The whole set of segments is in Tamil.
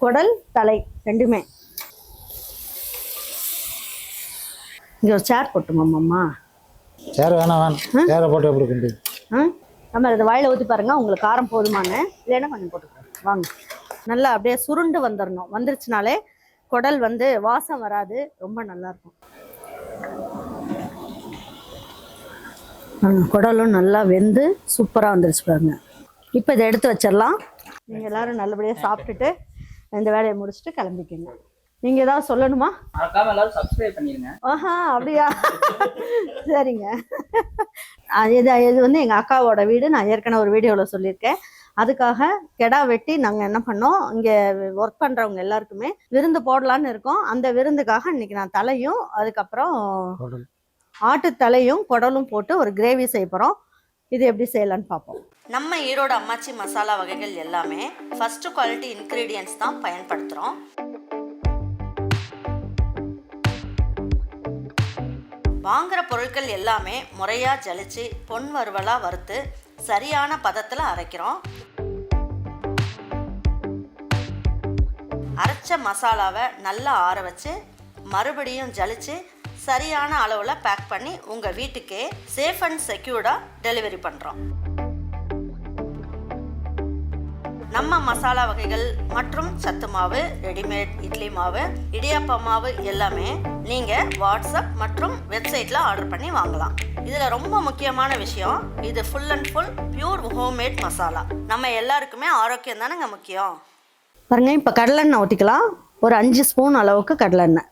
குடல் தலை ரெண்டுமே. இங்கே ஒரு சேர் போட்டுமாம்மா சேர் வேணாம் வேணாம். சேரை போட்டு எப்படி கிண்டி ஆ? நம்ம இதை வாயில் ஊற்றி பாருங்க உங்களுக்கு காரம் போதுமானு இல்லைன்னா கொஞ்சம் போட்டுக்கிறோம் வாங்க. நல்லா அப்படியே சுருண்டு வந்துடணும் வந்துருச்சுனாலே குடல் வந்து வாசம் வராது. ரொம்ப நல்லா இருக்கும் பாருங்க, குடலும் நல்லா வெந்து சூப்பராக வந்துருச்சு பாருங்க. இப்போ இதை எடுத்து வச்சிடலாம். நீங்கள் எல்லாரும் நல்லபடியாக சாப்பிட்டுட்டு இந்த வேலையை முடிச்சுட்டு கிளம்பிக்கங்க. நீங்கள் ஏதாவது சொல்லணுமா? ஆஹா அப்படியா? சரிங்க. அது இது இது வந்து எங்கள் அக்காவோட வீடு. நான் ஏற்கனவே ஒரு வீடியோவில் சொல்லியிருக்கேன். அதுக்காக கெடா வெட்டி நாங்கள் என்ன பண்ணோம்? இங்கே ஒர்க் பண்ணுறவங்க எல்லாருக்குமே விருந்து போடலான்னு இருக்கோம். அந்த விருந்துக்காக இன்னைக்கு நான் தலையும் அதுக்கப்புறம். ஆட்டு தலையும் குடலும் போட்டு ஒரு கிரேவி செய்ய போகிறோம் இது எப்படி செய்யலான்னு பார்ப்போம். நம்ம ஈரோடு அம்மாச்சி மசாலா வகைகள் எல்லாமே ஃபர்ஸ்ட் குவாலிட்டி இன்க்ரீடியன்ஸ் தான் பயன்படுத்துகிறோம் வாங்குற பொருட்கள் எல்லாமே முறையாக ஜலிச்சு பொன் வறுவலாக வறுத்து சரியான பதத்தில் அரைக்கிறோம். அரைச்ச மசாலாவை நல்லா ஆற வச்சு மறுபடியும் ஜலிச்சு சரியான அளவில் பேக் பண்ணி உங்கள் வீட்டுக்கே சேஃப் அண்ட் செக்யூர்டாக டெலிவரி பண்ணுறோம் நம்ம மசாலா வகைகள் மற்றும் சத்து மாவு ரெடிமேட் இட்லி மாவு இடியாப்ப மாவு எல்லாமே நீங்கள் வாட்ஸ்அப் மற்றும் வெப்சைட்டில் ஆர்டர் பண்ணி வாங்கலாம். இதில் ரொம்ப முக்கியமான விஷயம் இது full and full pure homemade masala. நம்ம எல்லாருக்குமே ஆரோக்கியம் தானேங்க முக்கியம்? பாருங்க இப்போ கடலெண்ணெய் ஊற்றிக்கலாம் ஒரு அஞ்சு ஸ்பூன் அளவுக்கு கடலெண்ணெய்.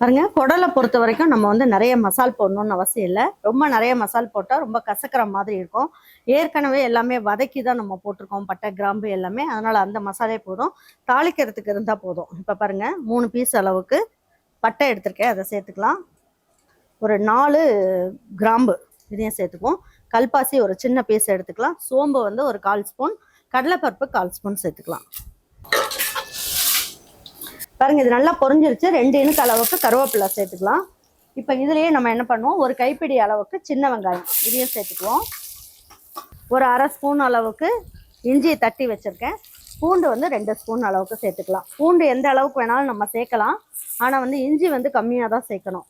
பாருங்க குடலை பொறுத்த வரைக்கும் நம்ம வந்து நிறைய மசால் போடணும்னு அவசியம் இல்லை. ரொம்ப நிறைய மசால் போட்டால் ரொம்ப கசக்கிற மாதிரி இருக்கும். ஏற்கனவே எல்லாமே வதக்கி தான் நம்ம போட்டிருக்கோம் பட்டை கிராம்பு எல்லாமே. அதனால் அந்த மசாலே போதும். தாளிக்கிறதுக்கு இருந்தால் போதும். இப்போ பாருங்கள் மூணு பீஸ் அளவுக்கு பட்டை எடுத்திருக்கேன். அதை சேர்த்துக்கலாம். ஒரு நாலு கிராம்பு இதையும் சேர்த்துக்குவோம். கல்பாசி ஒரு சின்ன பீஸ் எடுத்துக்கலாம். சோம்பு வந்து ஒரு கால் ஸ்பூன். கடலைப்பருப்பு கால் ஸ்பூன் சேர்த்துக்கலாம். பாருங்க இது நல்லா பொறிஞ்சிருச்சு ரெண்டு இனுக்கு அளவுக்கு கருவேப்பிலை சேர்த்துக்கலாம். இப்போ இதுலயே நம்ம என்ன பண்ணுவோம்? ஒரு கைப்பிடி அளவுக்கு சின்ன வெங்காயம். இதையும் சேர்த்துக்குவோம். ஒரு அரை ஸ்பூன் அளவுக்கு இஞ்சியை தட்டி வச்சிருக்கேன். பூண்டு வந்து ரெண்டு ஸ்பூன் அளவுக்கு சேர்த்துக்கலாம். பூண்டு எந்த அளவுக்கு வேணாலும் நம்ம சேர்க்கலாம். ஆனால் வந்து இஞ்சி வந்து கம்மியாக தான் சேர்க்கணும்.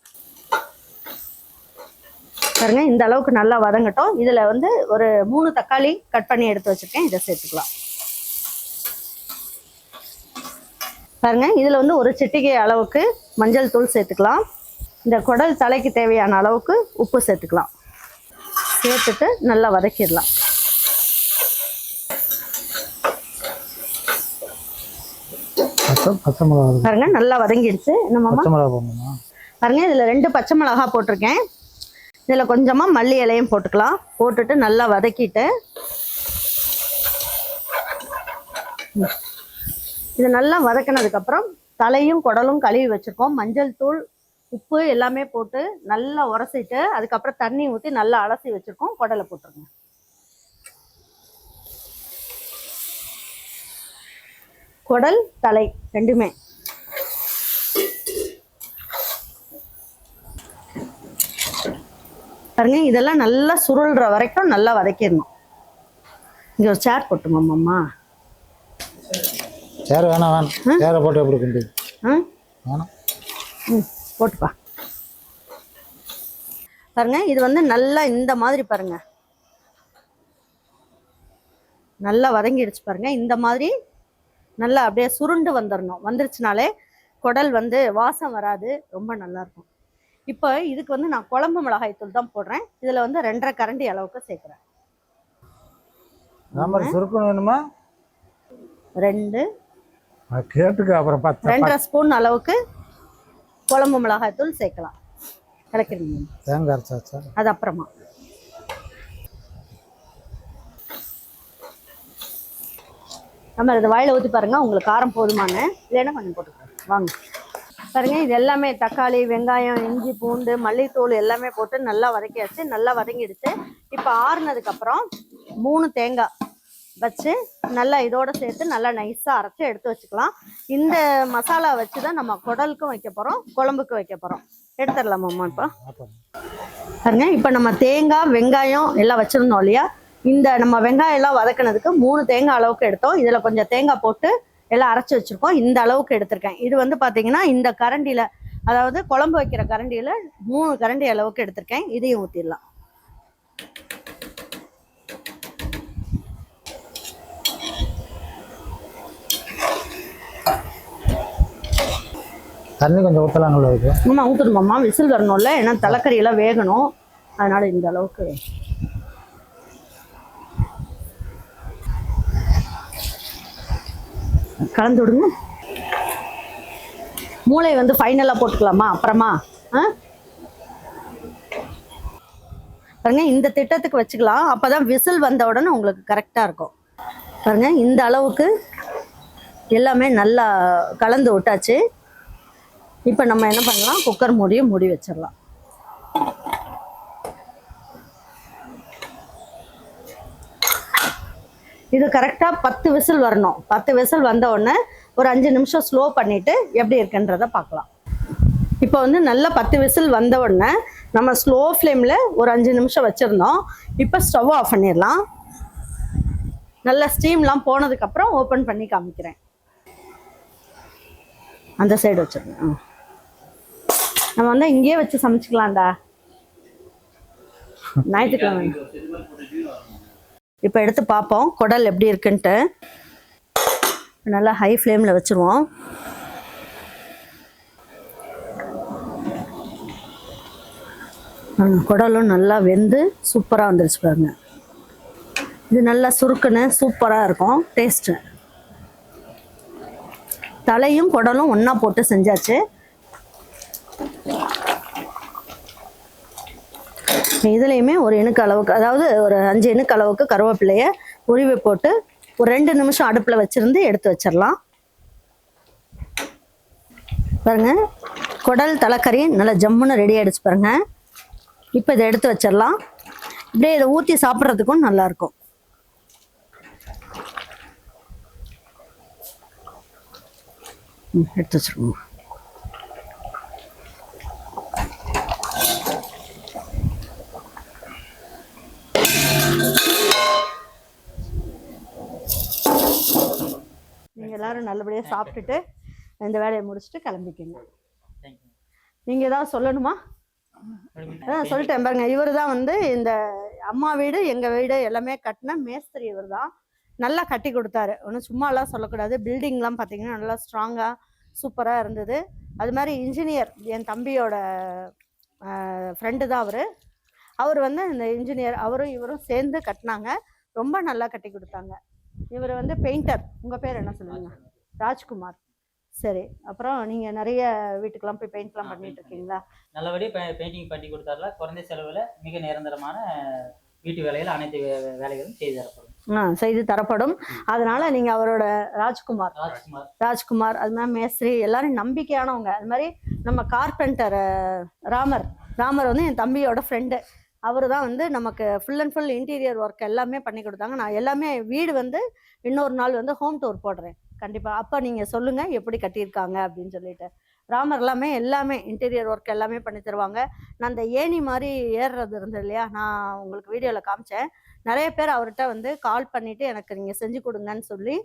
பாருங்க இந்த அளவுக்கு நல்லா வதங்கட்டும். இதில் வந்து ஒரு மூணு தக்காளி கட் பண்ணி எடுத்து வச்சுருக்கேன். இதை சேர்த்துக்கலாம். பாருங்க இதில் வந்து ஒரு சிட்டிகை அளவுக்கு மஞ்சள் தூள் சேர்த்துக்கலாம். இந்த குடல் தலைக்கு தேவையான அளவுக்கு உப்பு சேர்த்துக்கலாம். சேர்த்துட்டு நல்லா வதக்கிடலாம். பாருங்க நல்லா வதங்கிடுச்சு. என்னமாமா பாருங்க இதில் ரெண்டு பச்சை மிளகா போட்டிருக்கேன். இதில் கொஞ்சமாக மல்லி இலையும் போட்டுக்கலாம். போட்டுட்டு நல்லா வதக்கிட்டு. இது நல்லா வதக்கினதுக்கப்புறம் தலையும் குடலும் கழுவி வச்சுருக்கோம். மஞ்சள் தூள் உப்பு எல்லாமே போட்டு நல்லா உரசிட்டு அதுக்கப்புறம் தண்ணி ஊற்றி நல்லா அலசி வச்சுருக்கோம். குடலை போட்டுருங்க. குடல் தலை ரெண்டுமே. பாருங்க இதெல்லாம் நல்லா சுருள்ற வரைக்கும் நல்லா வதக்கிடணும். இங்கே ஒரு சேர் போட்டுமாம்மா சேர் வேணாம் வேணாம் சேரை போட்டு எப்படி கிண்டி வேணாம் ம் போட்டுப்பா. பாருங்க இது வந்து நல்லா இந்த மாதிரி பாருங்க. நல்லா வதங்கிடுச்சு பாருங்க. இந்த மாதிரி நல்லா அப்படியே சுருண்டு வந்துடணும் வந்துருச்சுனாலே குடல் வந்து வாசம் வராது. ரொம்ப நல்லா இருக்கும் இப்போ இதுக்கு வந்து நான் குழம்பு மிளகாய் தூள் தான் போடுறேன். இதில் வந்து ரெண்டரை கரண்டி அளவுக்கு சேர்க்குறேன். சாம்பார் சுருக்கணும் வேணுமா? ரெண்டு கேட்டுக்க அப்புறம் பத்து ரெண்டரை ஸ்பூன் அளவுக்கு குழம்பு மிளகாய் தூள் சேர்க்கலாம். கலக்கிறீங்க தேங்காய் அரைச்சாச்சா? அது அப்புறமா. நம்ம இதை வாயில ஊற்றி பாருங்க உங்களுக்கு காரம் போதுமானு இல்லைன்னா கொஞ்சம் போட்டுக்கலாம். வாங்க. பாருங்க இது எல்லாமே தக்காளி வெங்காயம் இஞ்சி பூண்டு மல்லித்தூள் எல்லாமே போட்டு நல்லா வதக்கியாச்சு. நல்லா வதங்கிடுச்சு. இப்போ ஆறுனதுக்கப்புறம் மூணு தேங்காய் வச்சு நல்லா இதோட சேர்த்து நல்லா நைஸாக அரைச்சி எடுத்து வச்சுக்கலாம். இந்த மசாலா வச்சு தான் நம்ம குடலுக்கும் வைக்க போகிறோம் குழம்புக்கும் வைக்க போகிறோம் எடுத்துடலாமாம்மா இப்போ? பாருங்க இப்போ நம்ம தேங்காய் வெங்காயம் எல்லாம் வச்சுருந்தோம் இல்லையா? இந்த நம்ம வெங்காயம் எல்லாம் வதக்கினதுக்கு மூணு தேங்காய் அளவுக்கு எடுத்தோம். இதில் கொஞ்சம் தேங்காய் போட்டு எல்லாம் அரைச்சி வச்சிருக்கோம். இந்த அளவுக்கு எடுத்திருக்கேன். இது வந்து பார்த்தீங்கன்னா இந்த கரண்டியில் அதாவது குழம்பு வைக்கிற கரண்டியில் மூணு கரண்டி அளவுக்கு எடுத்திருக்கேன். இதையும் ஊற்றிடலாம் தண்ணி கொஞ்சம் ஊற்றலாங்களா இருக்கு ஆமா ஊற்றணுமாம்மா விசில் வரணும்ல ஏன்னா தலைக்கறியெல்லாம் வேகணும். அதனால் இந்த அளவுக்கு. கலந்து விடுங்க. மூளை வந்து ஃபைனலாக போட்டுக்கலாமா? அப்புறமா? ஆ? பாருங்க இந்த திட்டத்துக்கு வச்சுக்கலாம். அப்போ தான் விசில் வந்த உடனே உங்களுக்கு கரெக்டாக இருக்கும். பாருங்க இந்த அளவுக்கு எல்லாமே நல்லா கலந்து விட்டாச்சு. இப்போ நம்ம என்ன பண்ணலாம்? குக்கர் மூடியும் மூடி வச்சிடலாம். இது கரெக்டாக பத்து விசில் வரணும். பத்து விசில் வந்த உடனே ஒரு அஞ்சு நிமிஷம் ஸ்லோ பண்ணிட்டு எப்படி இருக்குன்றத பார்க்கலாம். இப்போ வந்து நல்ல பத்து விசில் வந்த உடனே நம்ம ஸ்லோ ஃப்ளேமில் ஒரு அஞ்சு நிமிஷம் வச்சுருந்தோம். இப்போ ஸ்டவ் ஆஃப் பண்ணிடலாம். நல்ல ஸ்டீம்லாம் போனதுக்கப்புறம் ஓப்பன் பண்ணி காமிக்கிறேன். அந்த சைடு வச்சுருந்தேன் ஆ. நம்ம வந்து இங்கேயே வச்சு சமைச்சுக்கலாம்டா. ஞாயிற்றுக்கிழமை. இப்போ எடுத்து பார்ப்போம் குடல் எப்படி இருக்குன்ட்டு. நல்லா ஹை ஃப்ளேமில் வச்சுருவோம். குடலும் நல்லா வெந்து சூப்பராக வந்துருச்சு பாருங்க. இது நல்லா சுருக்குன்னு சூப்பராக இருக்கும் டேஸ்ட்டு தலையும் குடலும் ஒன்றா போட்டு செஞ்சாச்சு. இதுலேயுமே ஒரு இணுக்கு அளவுக்கு அதாவது ஒரு அஞ்சு இணுக்கு அளவுக்கு கருவேப்பிலைய உருவி போட்டு ஒரு ரெண்டு நிமிஷம் அடுப்பில் வச்சுருந்து எடுத்து வச்சிடலாம் பாருங்க குடல் தலைக்கறி நல்லா ஜம்முன்னு ரெடி ஆகிடுச்சு பாருங்க. இப்போ இதை எடுத்து வச்சிடலாம் இப்படியே இதை ஊற்றி சாப்பிட்றதுக்கும் நல்லாயிருக்கும். எடுத்து வச்சுருவோம் நீங்கள் எல்லாரும் நல்லபடியாக சாப்பிட்டுட்டு இந்த வேலையை முடிச்சுட்டு கிளம்பிக்கங்க. நீங்கள் ஏதாவது சொல்லணுமா? அதான் சொல்லிட்டேன் பாருங்க இவர் தான் வந்து இந்த அம்மா வீடு எங்கள் வீடு எல்லாமே கட்டின மேஸ்திரி இவர் தான் நல்லா கட்டி கொடுத்தாரு. ஒன்றும் சும்மாலாம் சொல்லக்கூடாது. பில்டிங்லாம் பார்த்தீங்கன்னா நல்லா ஸ்ட்ராங்காக சூப்பராக இருந்தது. அது மாதிரி இன்ஜினியர் என் தம்பியோட ஃப்ரெண்டு தான் அவர். அவர் வந்து இந்த இன்ஜினியர் அவரும் இவரும் சேர்ந்து கட்டினாங்க. ரொம்ப நல்லா கட்டி கொடுத்தாங்க. இவர் வந்து பெயிண்டர் உங்கள் பேர் என்ன சொல்லுங்க. ராஜ்குமார். சரி அப்புறம் நீங்கள் நிறைய வீட்டுக்கெல்லாம் போய் பெயிண்ட்லாம் பண்ணிட்டு இருக்கீங்களா நல்லபடியாக பெயிண்டிங் பண்ணி கொடுத்தாருல குறைந்த செலவில் மிக நிரந்தரமான வீட்டு வேலைகள் அனைத்து வேலைகளும் செய்து தரப்படும். ஆ செய்து தரப்படும். அதனால நீங்கள் அவரோட ராஜ்குமார். ராஜ்குமார். ராஜ்குமார் அது மாதிரி மேஸ்திரி எல்லாரும் நம்பிக்கையானவங்க. அது மாதிரி நம்ம கார்பெண்டர் ராமர். ராமர் வந்து என் தம்பியோட ஃப்ரெண்டு அவர் தான் வந்து நமக்கு full and full interior work எல்லாமே பண்ணி கொடுத்தாங்க. நான் எல்லாமே வீடு வந்து இன்னொரு நாள் வந்து ஹோம் டூர் போடுறேன். கண்டிப்பாக அப்போ நீங்கள் சொல்லுங்கள் எப்படி கட்டியிருக்காங்க அப்படின்னு சொல்லிட்டு. ராமர் எல்லாமே எல்லாமே இன்டீரியர் ஒர்க் எல்லாமே பண்ணி தருவாங்க. நான் அந்த ஏணி மாதிரி ஏறுறது இருந்தது இல்லையா? நான் உங்களுக்கு வீடியோவில் காமிச்சேன். நிறைய பேர் அவர்கிட்ட வந்து கால் பண்ணிவிட்டு எனக்கு நீங்கள் செஞ்சு கொடுங்கன்னு சொல்லி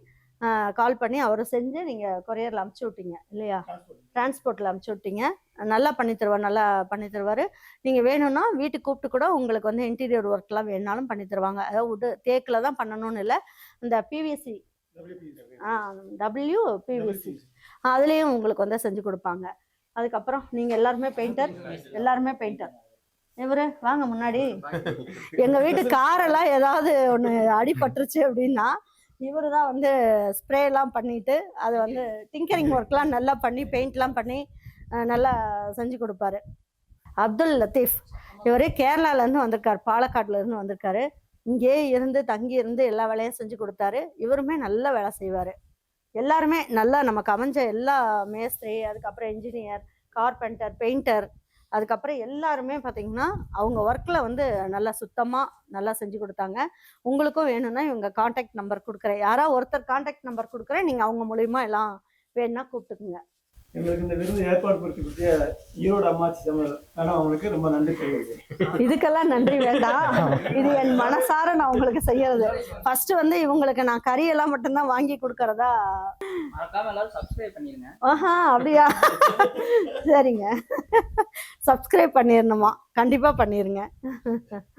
கால் பண்ணி அவரை செஞ்சு நீங்கள் கொரியரில் அமுச்சு விட்டீங்க இல்லையா? டிரான்ஸ்போர்ட்டில் அமுச்சு விட்டீங்க. நல்லா பண்ணி தருவார் நல்லா பண்ணி தருவார். நீங்கள் வேணும்னா வீட்டுக்கு கூப்பிட்டு கூட உங்களுக்கு வந்து இன்டீரியர் ஒர்க்லாம் வேணாலும் பண்ணி தருவாங்க. அதாவது உட்டு தேக்கில் தான் பண்ணணும்னு இல்லை. இந்த பிவிசி டபிள்யூ பிவிசி அதுலேயும் உங்களுக்கு வந்து செஞ்சு கொடுப்பாங்க. அதுக்கப்புறம் நீங்கள் எல்லாருமே பெயிண்டர் எல்லாருமே பெயிண்டர். இவரு வாங்க முன்னாடி. எங்க வீட்டு காரெல்லாம் ஏதாவது ஒன்று அடிபட்டுருச்சு அப்படின்னா இவரு தான் வந்து ஸ்ப்ரே எல்லாம் பண்ணிட்டு அது வந்து டிங்கரிங் ஒர்க்லாம் நல்லா பண்ணி பெயிண்ட்லாம் பண்ணி நல்லா செஞ்சு கொடுப்பாரு. அப்துல் லத்தீஃப். இவர் கேரளாலேருந்து வந்திருக்காரு பாலக்காட்டுல இருந்து வந்திருக்காரு. இங்கேயே இருந்து தங்கி இருந்து எல்லா வேலையும் செஞ்சு கொடுத்தாரு. இவருமே நல்ல வேலை செய்வார். எல்லாருமே நல்லா நமக்கு அமைஞ்ச எல்லா மேஸ்திரி அதுக்கப்புறம் இன்ஜினியர் கார்பெண்டர் பெயிண்டர் அதுக்கப்புறம் எல்லாருமே பார்த்தீங்கன்னா அவங்க ஒர்க்கில் வந்து நல்லா சுத்தமாக நல்லா செஞ்சு கொடுத்தாங்க. உங்களுக்கும் வேணும்னா இவங்க காண்டாக்ட் நம்பர் கொடுக்குறேன். யாராவது ஒருத்தர் காண்டாக்ட் நம்பர் கொடுக்குறேன். நீங்கள் அவங்க மூலிமா எல்லாம் வேணும்னா கூப்பிட்டுக்குங்க. எங்களுக்கு இந்த விருது ஏற்பாடு படுத்தி கொடுத்த ஈரோடு அம்மாச்சி சமையல் மேடம் அவங்களுக்கு ரொம்ப நன்றி தெரிவிக்கிறேன். இதுக்கெல்லாம் நன்றி வேண்டாம். இது என் மனசார நான் உங்களுக்கு செய்யறது. ஃபர்ஸ்ட் வந்து இவங்களுக்கு நான் கறி எல்லாம் மட்டும்தான் வாங்கி கொடுக்கறதா? மறக்காம எல்லாரும் சப்ஸ்கிரைப் பண்ணிருங்க. ஆஹா அப்படியா? சரிங்க. சப்ஸ்கிரைப் பண்ணிடணுமா கண்டிப்பா பண்ணிருங்க.